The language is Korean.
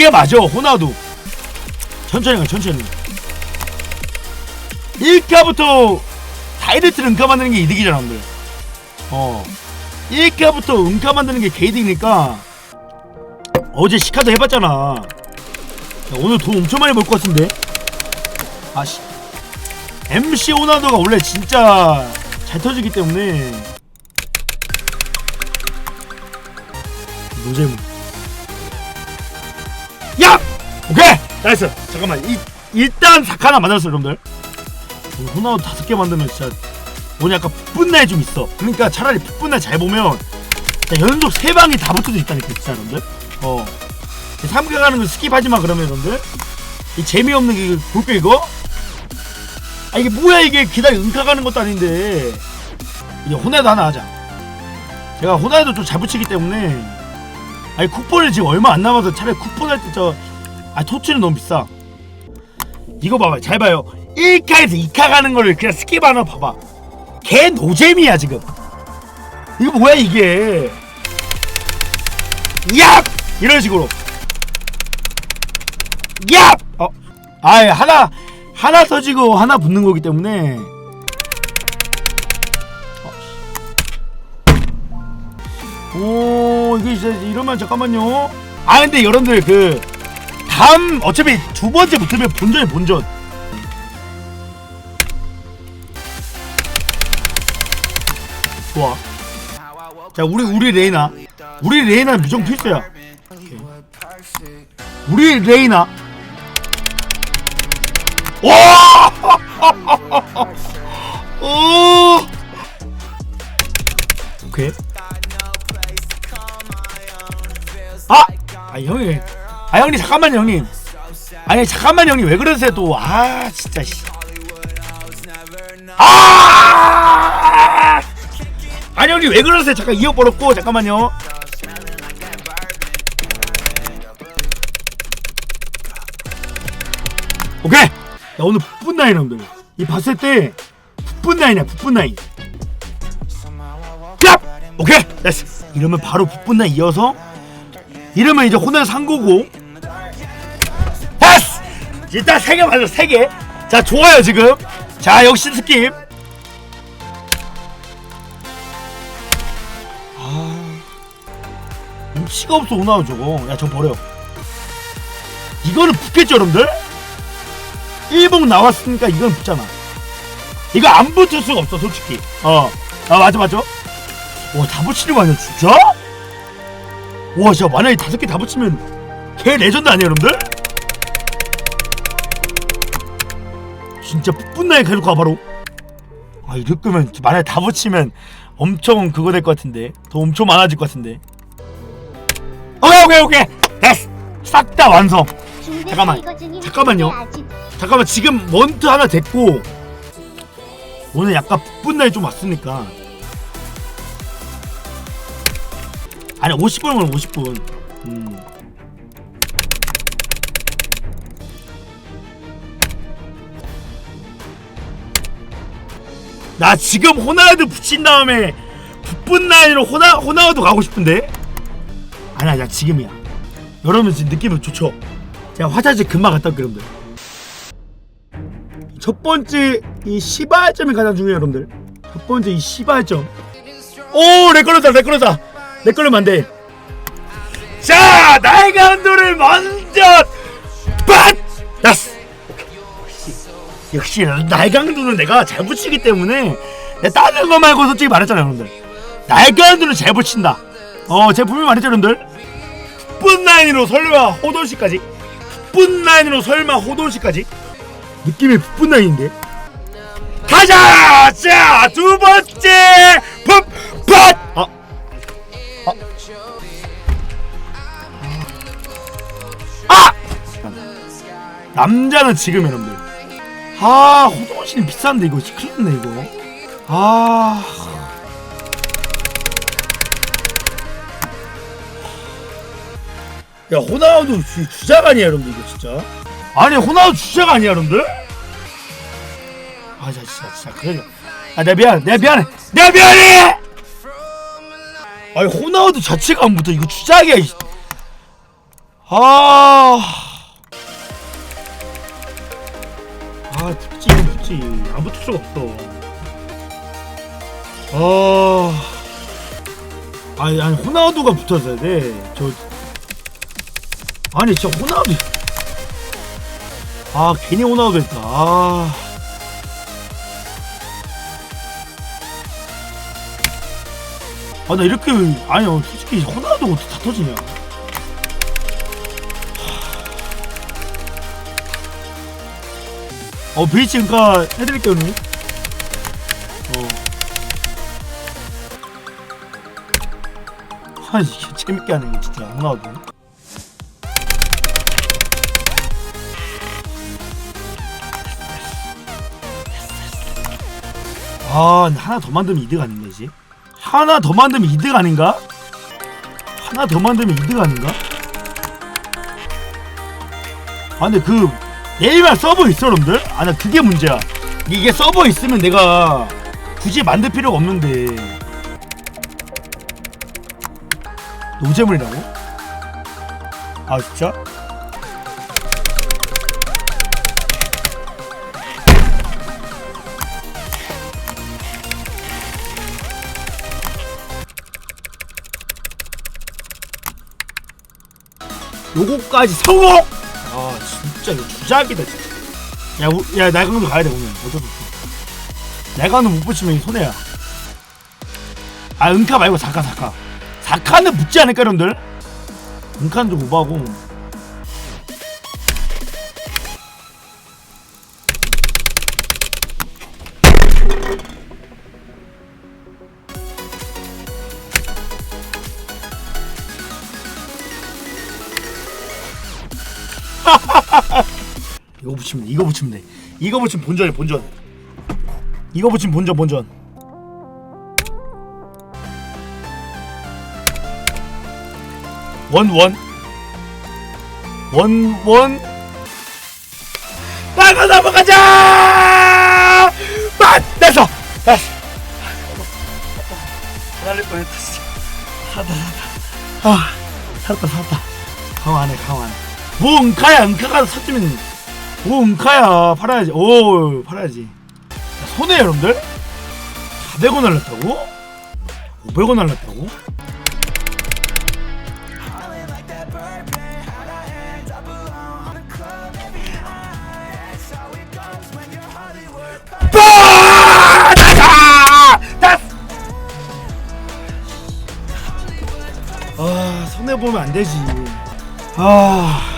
이게 맞아 호나우두. 천천히 가 천천히. 1카부터 다이렉트로 은카 만드는 게 이득이잖아 여러분들. 어. 1카부터 은카 만드는 게 개이득이니까 어제 시카도 해봤잖아. 야, 오늘 돈 엄청 많이 벌 것 같은데? 아씨. MC 호나우두가 원래 진짜 잘 터지기 때문에. 노잼 야! 오케이! 나이스. 잠깐만. 이, 일단 사카나 만들었어 여러분들. 오늘 호나우두 다섯 개 만들면 진짜 오늘 약간 풋분날 좀 있어. 그러니까 차라리 풋분날 잘 보면 진짜 연속 세 방이 다 붙어도 있다니까 진짜 여러분들. 어. 3개 가는 거 스킵하지마 그러면 여러분들. 이 재미없는 게 볼게 이거? 아 이게 뭐야 이게? 기다려 은카 가는 것도 아닌데. 이제 호나우두 하나 하자. 제가 호나우두 좀잘 붙이기 때문에 아니 쿠폰을 지금 얼마 안 남아서 차라리 쿠폰 할 때 저 아 토치는 너무 비싸. 이거 봐봐 잘 봐요. 1카에서 2카 가는 거를 그냥 스킵 하나 봐봐. 개 노잼이야 지금. 이거 뭐야 이게? 얍! 이런 식으로. 얍! 어, 아예 하나 하나 터지고 하나 붙는 거기 때문에. 오 이게 진짜 이러면 잠깐만요. 아 근데 여러분들 그 다음 어차피 두 번째 붙으면 본전이 본전. 좋아. 자 우리 우리 레이나. 우리 레이나 무조건 필수야. 우리 레이나. 와! 오! 오케이 아! 아 형이. 아 형님 잠깐만 형님. 아니 잠깐만 형님. 왜 그러세요 또 아 진짜 씨. 아! 아니 형님 왜 그러세요? 잠깐 이어 벌었고 잠깐만요. 오케이! 야 오늘 풋분 나인 형들. 이 봤을 때 풋분 나인이야 풋분 나인. 얍! 오케이! 됐어. 이러면 바로 풋분 나인 이어서 이러면 이제 호날 상고고. 됐어! 일단 세 개 맞아 세개자 좋아요 지금. 자 역시 스킵. 아 눈치가 없어 오나요 저거? 야 저 버려. 이거는 붙겠죠 여러분들? 1봉 나왔으니까 이건 붙잖아. 이거 안 붙을 수가 없어 솔직히. 어아 맞아 맞아. 와다 거 아니야 진짜? 와 진짜 만약에 다섯 개 다 붙이면 개 레전드 아니야 여러분들? 진짜 풋분나게 계속 가 바로. 아 이럴 거면 만약에 다 붙이면 엄청 그거 될 것 같은데. 더 엄청 많아질 것 같은데. 오케이 오케이 오케이. 됐어. 싹 다 완성. 잠깐만, 잠깐만요. 잠깐만 지금 몬트 하나 됐고 오늘 약간 풋분날이 좀 왔으니까 아니 50분이면 50분. 음. 나 지금 호나우드 붙인 다음에 풋분 라인으로 호나, 호나우드 가고 싶은데? 아니야 야 지금이야. 여러분 지금 느낌은 좋죠? 제가 화장실 금방 갔다 올게요 여러분들. 첫 번째 이 시발점이 가장 중요해요 여러분들. 첫 번째 이 시발점. 오 렉 걸렸다 렉 걸렸다 렉걸리면 안돼 자 나의 감도를 먼저 빤! 야스. 역시 나의 강도는 내가 잘 붙이기 때문에 내가 다른 거 말고 솔직히 말했잖아요 여러분들. 나의 강도는 잘 붙인다. 어 제가 분명히 말했죠 여러분들? 풋 라인으로 설마 호돈시까지? 풋 라인으로 설마 호돈시까지? 느낌이 풋 라인인데? 가자! 자 두 번째 풋풋 아 아! 남자는 지금 여러분들 아 호동씨는 비싼데 이거 큰일 났네 이거 아 야, 호나우두 주- 주작 아니야, 여러분들, 이거 진짜? 아니, 호나우두 주작 아니야, 여러분들? 아, 진짜, 진짜, 진짜, 그래. 아, 내가 미안해, 내가 미안해, 내가 미안해! 아니, 호나우두 자체가 안 붙어, 이거 주작이야, 이. 아. 아, 붙지, 이건 붙지. 안 붙을 수가 없어. 아. 아니, 아니, 호나우두가 붙었어야 돼. 저. 아니, 진짜 호나우두. 아, 괜히 호나우두 했다. 아. 아, 나 이렇게, 아니, 솔직히 호나우두가 어떻게 다 터지냐. 어 브이치 그니까 해드릴게요 누님. 어. 아니 이게 재밌게 하는 거 진짜 하나도 아 하나 더 만들면 이득 이제 하나 더 만들면 이득 아닌가 하나 더 만들면 이득 아닌가 아 근데 그 내일만 서버 있어 여러분들? 아 나 그게 문제야 이게 서버 있으면 내가 굳이 만들 필요가 없는데 노잼물이라고? 아 진짜? 요거까지 성공! 아 진짜 이거 주작이다 진짜. 야, 우, 야 날강도 가야 돼 오늘. 어쩔 수 없어 날강도 못 붙이면 손해야. 아 은카 말고 사카 사카. 사카는 붙지 않을까 여러분들? 은카는 좀 오바고 이거 붙이면 돼 이거 붙이면 돼. 이거 붙이면 본전이야 본전. 이거 붙이면 본전 본전. 원 원. 원원. 나가 넘어가자! 맛 됐어! 됐어. 날릴 뻔했다 진짜. 살았다 살았다. 아 살았다. 살았다 강화하네 강화하네 뭐 은카야 은카가 샀으면 뭐 은카야 팔아야지 오 팔아야지 손해 여러분들 400원 날랐다고? 500원 날랐다고? 빠! 나가! 나! 아 손해 보면 안 되지. 아